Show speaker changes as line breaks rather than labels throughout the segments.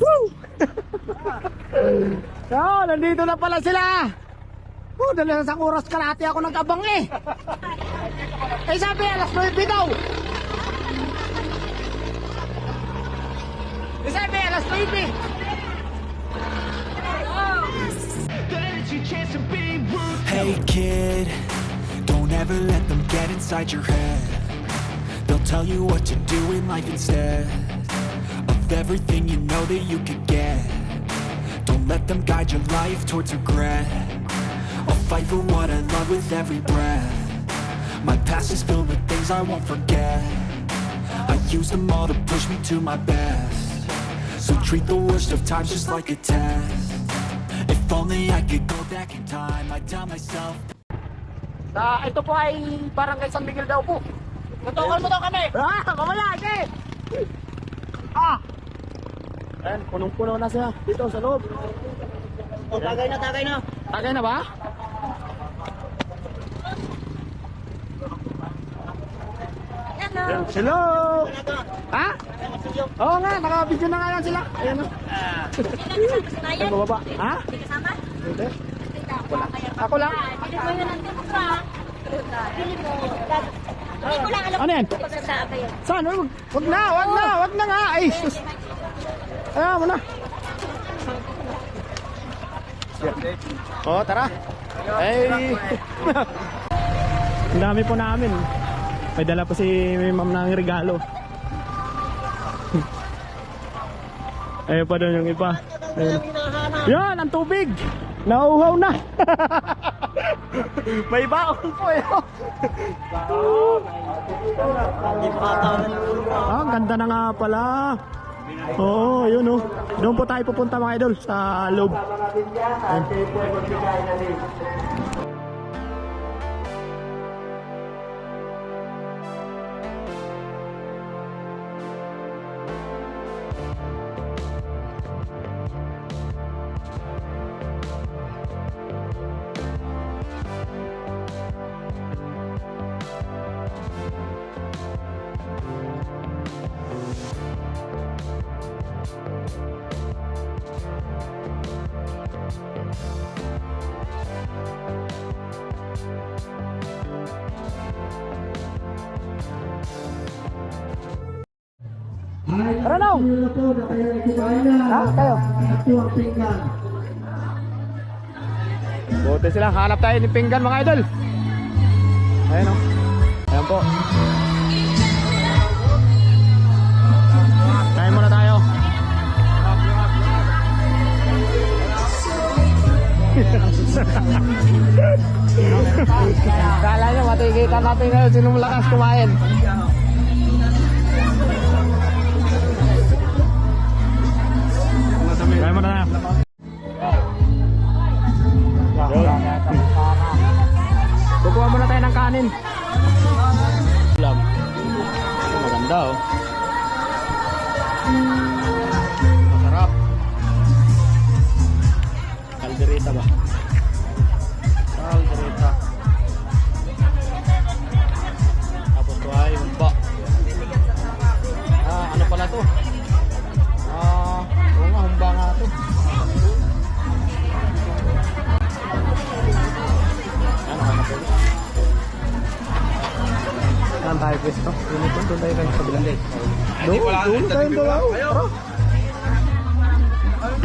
Woo! so, nandito na pala sila. Oh, dala sa oras kalahati ako nag-abang eh. Eh sabi, alas 9 daw. Eh sabi, alas 9.
Hey kid, don't ever let them get inside your head. They'll tell you what to do in life instead. Everything you know that you could get. Don't let them guide your life towards regret. I'll fight for what I love with every breath. My past is filled with things I won't forget. I use them all to push me to my best. So treat the worst of times just like a test. If only I could go back in time, I'd tell myself.
Sa ito po ay barangay San Miguel daw po. Natukan mo daw kami. Ah, mamaya, sige. Ah. Ayan, punong-puno na siya dito sa loob.
O, tagay na, tagay na.
Tagay na ba? Ayan, Hello! Ha? Oo nga, naka-video na nga yan sila. Ayan o. Ay, bababa. Ha? Hindi. Wala. Ako lang. Ano yan? Saan? Wag, wag na, wag na, wag na nga. Ay, sus. Ayaw mo na. Oh, tara. Ay. Ang dami po namin. May dala po si ma'am ng regalo. Ayun pa doon yung iba. Ayun. Yan, ang tubig. Nauuhaw na. May baon po eh. Ah, ang ganda na nga pala. Oo, yun oh. Doon po tayo pupunta mga idol sa loob. Ayun. Tara na! Ha? Kayo? Buti sila. Hanap tayo ni Pinggan mga idol. Ayan o. Ayan po. Kain muna tayo. Kala nyo matikita natin ngayon sino malakas kumain. Kanin. Ulam. Maganda oh. Tayo pwesto? Doon ito, doon tayo sa bilang day. Doon, doon tayo dalaw. Tara.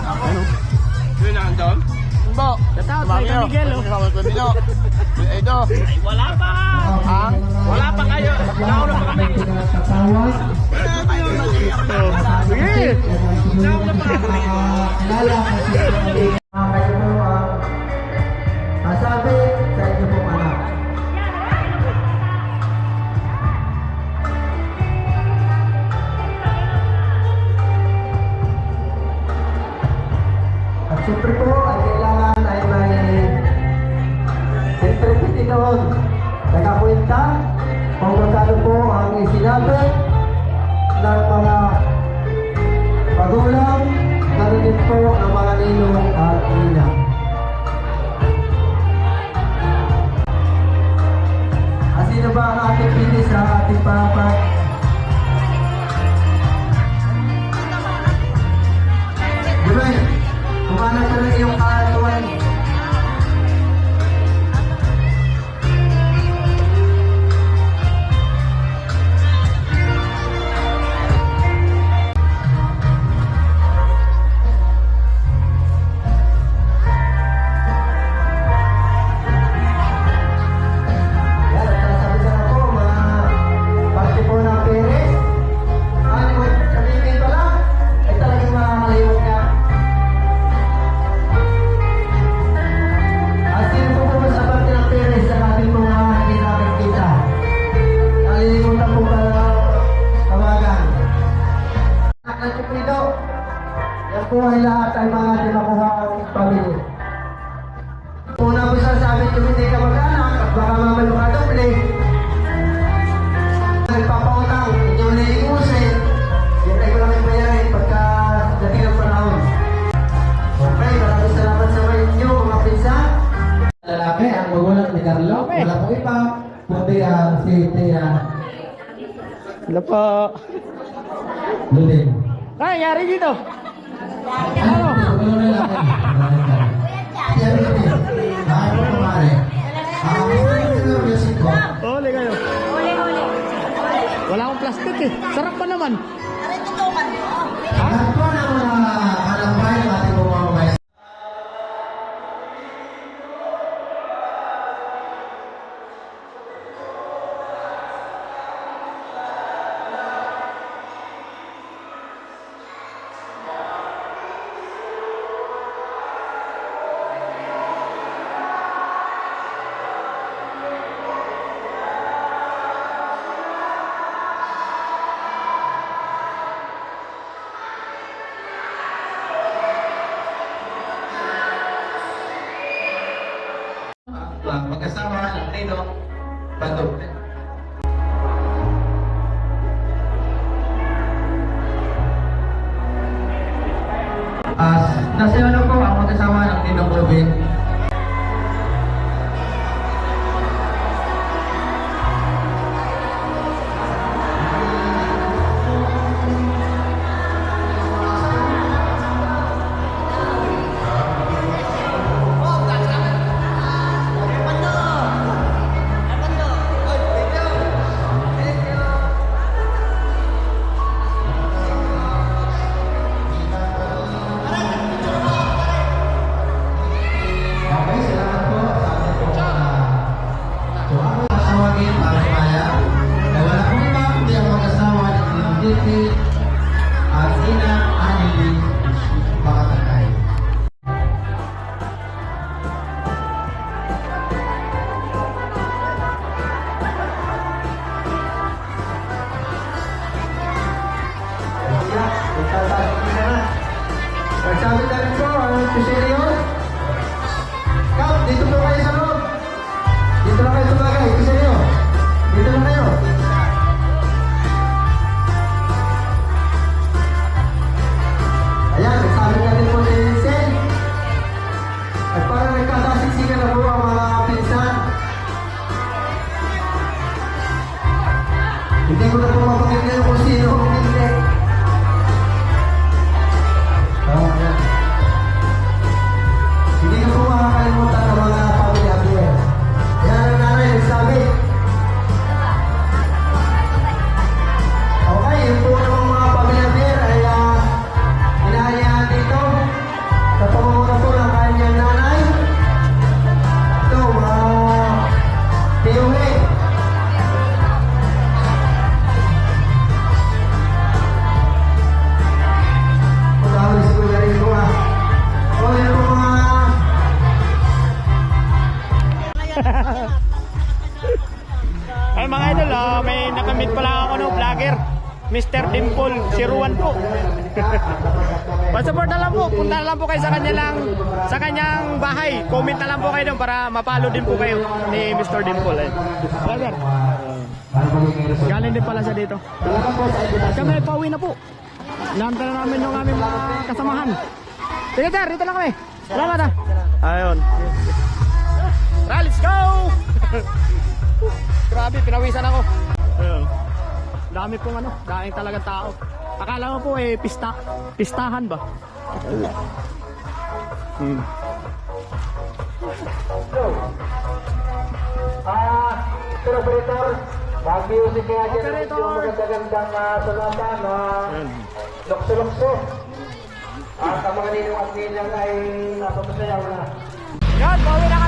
Ano?
Yun na doon?
Bo, shout out kay Miguel oh.
Ito. Wala pa. Ha? Wala pa kayo. Nauna pa kami.
Sige.
Nauna pa kami.
Okay.
Wala pong iba, kundi ang si Tia
Hello po.
Lulin.
Ay, nangyari dito.
Ano? Tulungan natin. Tia Lulin. Bakit po kumari? Ang mga music ko.
Ole kayo.
Uli, uli.
Wala akong plastic eh. Sarap pa naman.
As nasa ano po Ah,
may nakamit pala ako no, vlogger. Mr. Dimple, si Ruan po. Pasupport na lang po, punta na lang po kayo sa kanya lang, sa kanyang bahay. Comment na lang po kayo doon para mapalo din po kayo ni Mr. Dimple. Eh. Brother, galing din pala siya dito. Kami pauwi na po. Nanta na namin yung aming mga kasamahan. Sige sir, dito lang kami. Salamat ah. Ayun. Grabe, pinawisan ako. Ayun. Dami pong ano, daing talagang tao. Akala mo po eh, pista, pistahan ba? Hmm.
Ah, Sir Operator, mag-music kaya dyan
Operator!
yung magandang-gandang uh, sulatan na
Ayun.
lukso-lukso. At ang mga ninong at ninang ay napapasayaw na.
Yan, na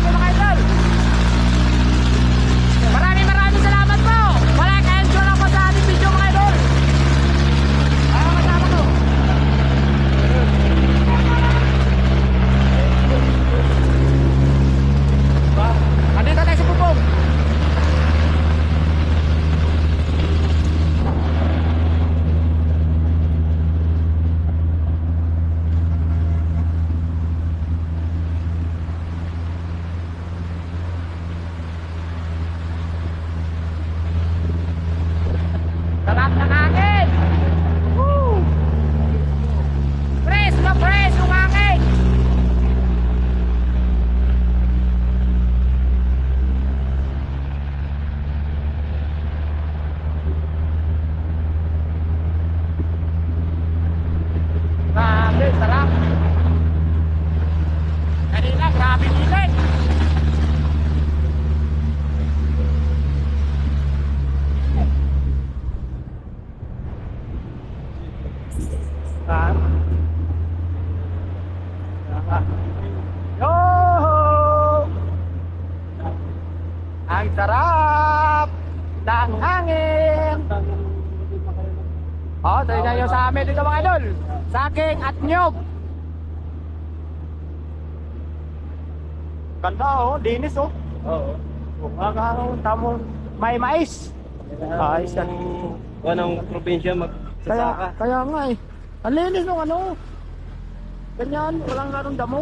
Yo! Ang sarap ng hangin! Oh, tuloy na nyo sa amin dito mga idol. Saking at nyog. Ganda oh, dinis oh.
Oo.
Makakakaroon, tamo may mais. Ay, ah, sa...
Anong probinsya
mag...
Kaya,
kaya nga eh. Ang linis nung ano. Ganyan, walang ganong damo.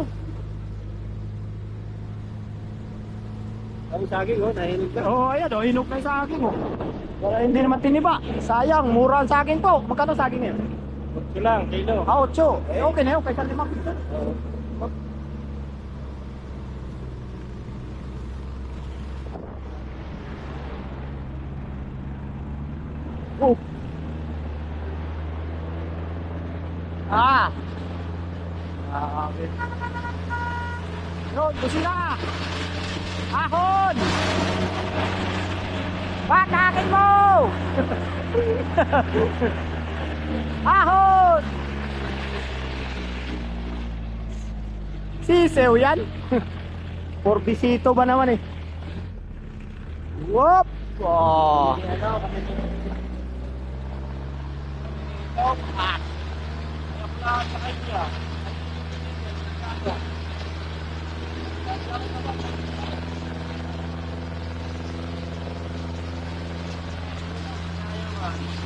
Ang saging, oh, nahinog ka.
Oo, oh, ayan, oh, hinog na yung saging, oh. Wala, hindi naman tiniba. Sayang, mura ang saging po. Magkano saging ngayon?
Ito lang, kilo.
Ah, 8. Eh, okay na yun, kaysa limang piso. Oh. Ah. Ah, okay. Yun, busina. Ahon! Patakin mo! Ahon! Sisew yan. For bisito ba naman eh. Whoop! Oh.
Oh, ah. Kaya pala sa kanya. Thank you.